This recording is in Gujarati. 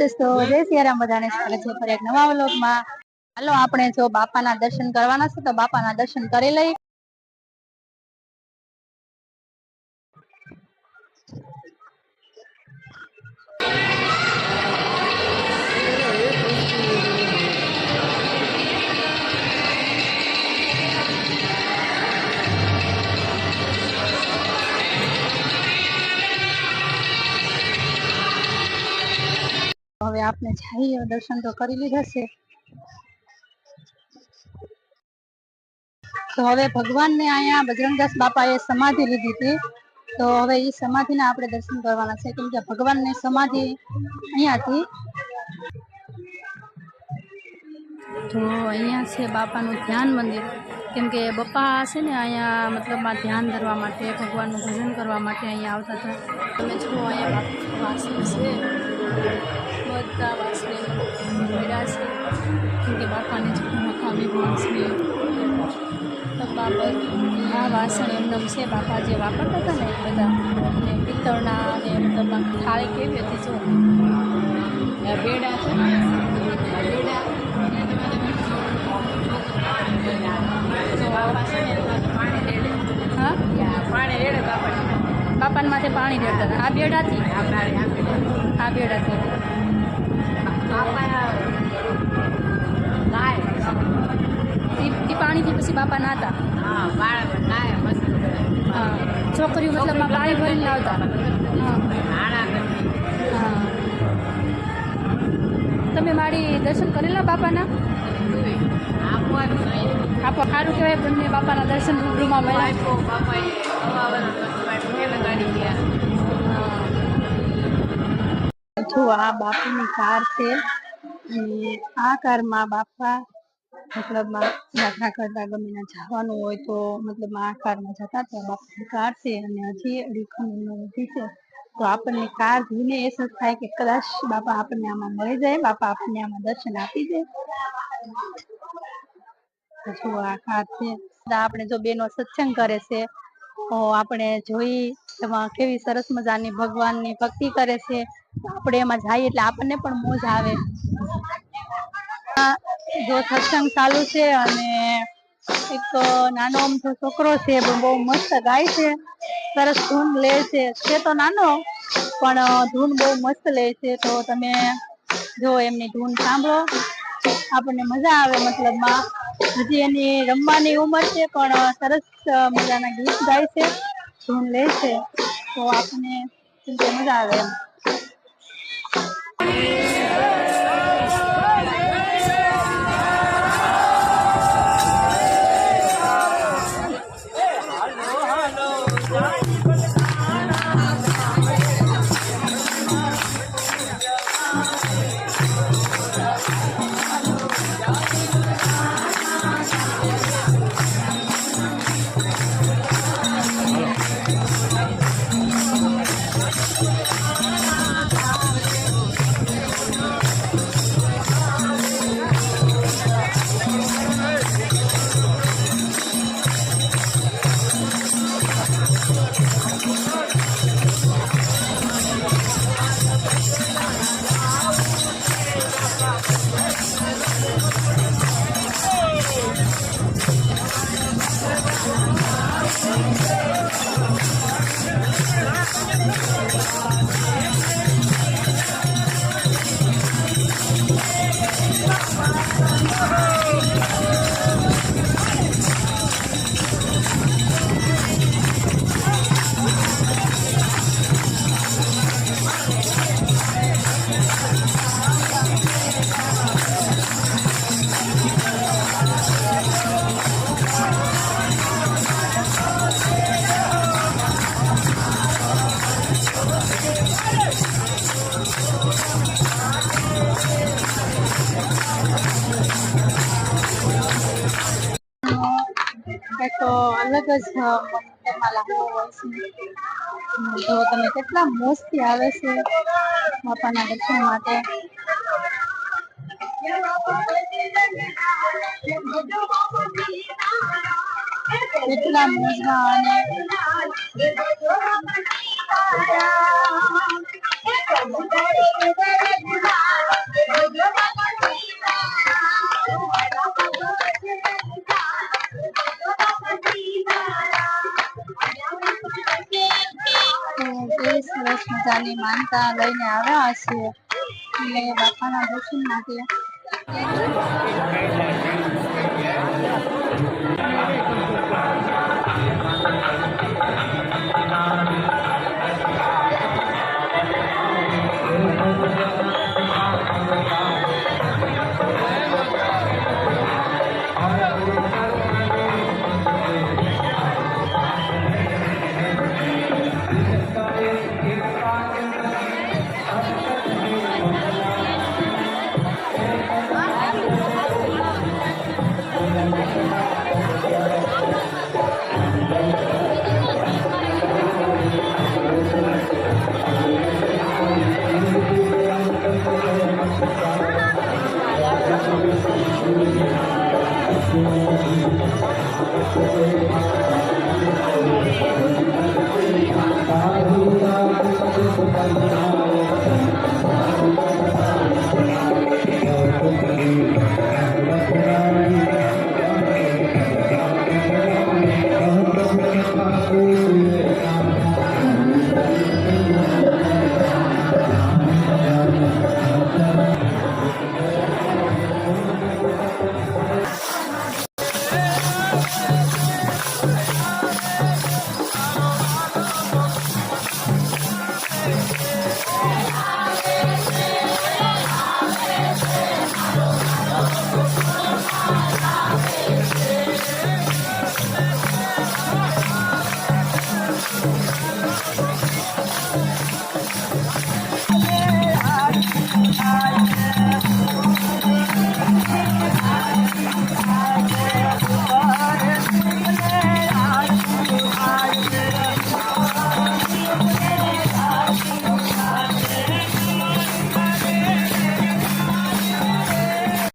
દોસ્તો જય સિયારામ બધાને સ્વાગત છે ફરી એક નવા વ્લોગમાં. હાલો, આપણે જો બાપાના દર્શન કરવાના છે, તો બાપાના દર્શન કરી લઈ. હવે આપણે જઈએ દર્શન તો કરી લીધા છે. તો હવે ભગવાનને અહીંયા બજરંગદાસ બાપાએ સમાધિ લીધી હતી. તો હવે એ સમાધિના આપણે દર્શન કરવાના છે. કેમ કે ભગવાનની સમાધિ અહીંયા હતી. તો અહીંયા છે બાપાનું ધ્યાન મંદિર. કેમ કે બપ્પા છે ને અહીંયા મતલબમાં ધ્યાન ધરવા માટે, ભગવાનનું ભજન કરવા માટે અહીંયા આવતા હતા. તમે જુઓ અહીંયા વાસણ છે. બધા વાસણે મેળા છે. કેમ કે બાપાને જ મકામી વાસણે બાપા આ વાસણ એમનેમ છે. બાપા જે વાપરતા હતા ને એ બધા. અને પિત્તળના અને મતલબ થાળી કેવી હતી, જો. બેડા છે બાપાને માથે પાણી રેડતા આ બેડાથી આ બેડાથી ઈ પાણીથી પછી બાપા નાતા. હા. છોકરીઓ મતલબ પાણી ભરીને લાવતા તમે મારી દર્શન કરેલા બાપાના? આપો. સારું કહેવાય બંને બાપાના દર્શન રૂબરૂમાં મળ્યા. જો આ બાપુની કાર છે. અને આ કારમાં બાપા મતલબ યાત્રા કરતા ગમે ના જવાનું હોય તો મતલબ આ કારમાં જતા તો બાપુની કાર છે અને હજી એમનો વધી છે. તો આપણને કાર જોઈને એ સજ થાય કે કદાચ બાપા આપણને આમાં મળી જાય બાપા આપણને આમાં દર્શન આપી દે. જો આ છે આપણે જો બેનો સત્સંગ કરે છે, તો આપણે જોઈ એમાં કેવી સરસ મજાની ભગવાનની ભક્તિ કરે છે. આપણે એમાં જઈએ એટલે આપણને પણ મોજ આવે. જો સત્સંગ ચાલુ છે અને એક નાનો અમથો છોકરો છે પણ બહુ મસ્ત ગાય છે. સરસ ધૂન લે છે. છે તો નાનો, પણ ધૂન બહુ મસ્ત લે છે. તો તમે જો એમની ધૂન સાંભળો. આપણને મજા આવે મતલબમાં. હજી એની રમવાની ઉંમર છે, પણ સરસ મજાના ગીત ગાય છે, ધૂન લે છે. તો આપણને મજા આવે એમ. અલગ જ જો તમે કેટલા મોજથી આવે છે બાપાના દર્શન માટે. કેટલા મોજમાં અને મજાની માનતા લઈને આવ્યા છે અને બાપાના દર્શન માટે